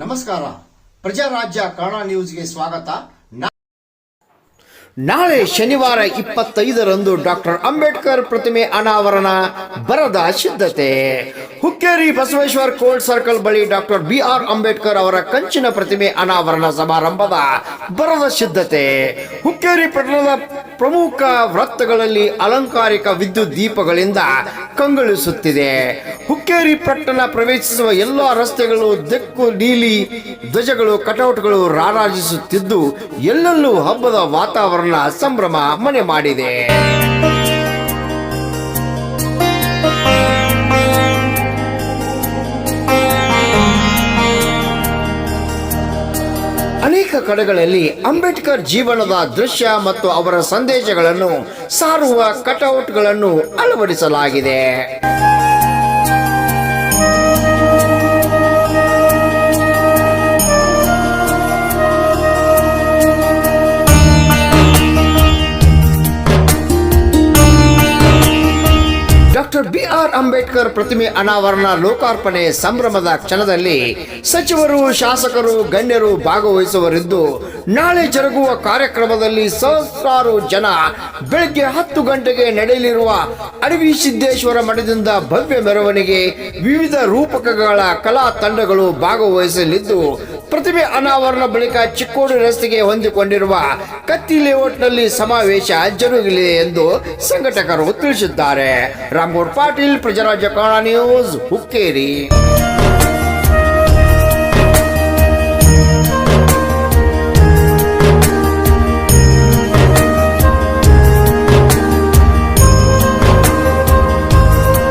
ನಮಸ್ಕಾರ. ಪ್ರಜಾರಾಜ್ಯ ಕನ್ನಡ ನ್ಯೂಸ್ಗೆ ಸ್ವಾಗತ. ನಾಳೆ ಶನಿವಾರ ಇಪ್ಪತ್ತೈದರಂದು ಡಾಕ್ಟರ್ ಅಂಬೇಡ್ಕರ್ ಪ್ರತಿಮೆ ಅನಾವರಣ, ಬರದ ಸಿದ್ಧತೆ. ಹುಕ್ಕೇರಿ ಬಸವೇಶ್ವರ ಕೋಲ್ಡ್ ಸರ್ಕಲ್ ಬಳಿ ಡಾಕ್ಟರ್ ಬಿ ಆರ್ ಅಂಬೇಡ್ಕರ್ ಅವರ ಕಂಚಿನ ಪ್ರತಿಮೆ ಅನಾವರಣ ಸಮಾರಂಭದ ಬರದ ಸಿದ್ಧತೆ. ಹುಕ್ಕೇರಿ ಪಟ್ಟಣದ ಪ್ರಮುಖ ವೃತ್ತಗಳಲ್ಲಿ ಅಲಂಕಾರಿಕ ವಿದ್ಯುತ್ ದೀಪಗಳಿಂದ ಕಂಗೊಳಿಸುತ್ತಿದೆ. ಹುಕ್ಕೇರಿ ಪಟ್ಟಣ ಪ್ರವೇಶಿಸುವ ಎಲ್ಲ ರಸ್ತೆಗಳು ದೆಕ್ಕು ನೀಲಿ, ಧ್ವಜಗಳು, ಕಟೌಟ್ಗಳು ರಾರಾಜಿಸುತ್ತಿದ್ದು ಎಲ್ಲೆಲ್ಲೂ ಹಬ್ಬದ ವಾತಾವರಣ ಸಂಭ್ರಮ ಮನೆ ಮಾಡಿದೆ. ಅನೇಕ ಕಡೆಗಳಲ್ಲಿ ಅಂಬೇಡ್ಕರ್ ಜೀವನದ ದೃಶ್ಯ ಮತ್ತು ಅವರ ಸಂದೇಶಗಳನ್ನು ಸಾರುವ ಕಟೌಟ್ಗಳನ್ನು ಅಳವಡಿಸಲಾಗಿದೆ. ಡಾಕ್ಟರ್ ಬಿ ಆರ್ ಅಂಬೇಡ್ಕರ್ ಪ್ರತಿಮೆ ಅನಾವರಣ ಲೋಕಾರ್ಪಣೆ ಸಂಭ್ರಮದ ಕ್ಷಣದಲ್ಲಿ ಸಚಿವರು, ಶಾಸಕರು, ಗಣ್ಯರು ಭಾಗವಹಿಸುವರಿದ್ದು ನಾಳೆ ಜರುಗುವ ಕಾರ್ಯಕ್ರಮದಲ್ಲಿ ಸಹಸ್ರಾರು ಜನ ಬೆಳಗ್ಗೆ ಹತ್ತು ಗಂಟೆಗೆ ನಡೆಯಲಿರುವ ಅಡವಿ ಸಿದ್ದೇಶ್ವರ ಮಠದಿಂದ ಭವ್ಯ ಮೆರವಣಿಗೆ ವಿವಿಧ ರೂಪಕಗಳ ಕಲಾ ತಂಡಗಳು ಭಾಗವಹಿಸಲಿದ್ದು ಪ್ರತಿಮೆ ಅನಾವರಣ ಬಳಿಕ ಚಿಕ್ಕೋಡಿ ರಸ್ತೆಗೆ ಹೊಂದಿಕೊಂಡಿರುವ ಕತ್ತಿ ಲೇಔಟ್ನಲ್ಲಿ ಸಮಾವೇಶ ಜರುಗಲಿದೆ ಎಂದು ಸಂಘಟಕರು ತಿಳಿಸಿದ್ದಾರೆ. ರಾಮಗೌಡ್ ಪಾಟೀಲ್, ಪ್ರಜಾರಾಜ್ಯ ನ್ಯೂಸ್, ಹುಕ್ಕೇರಿ.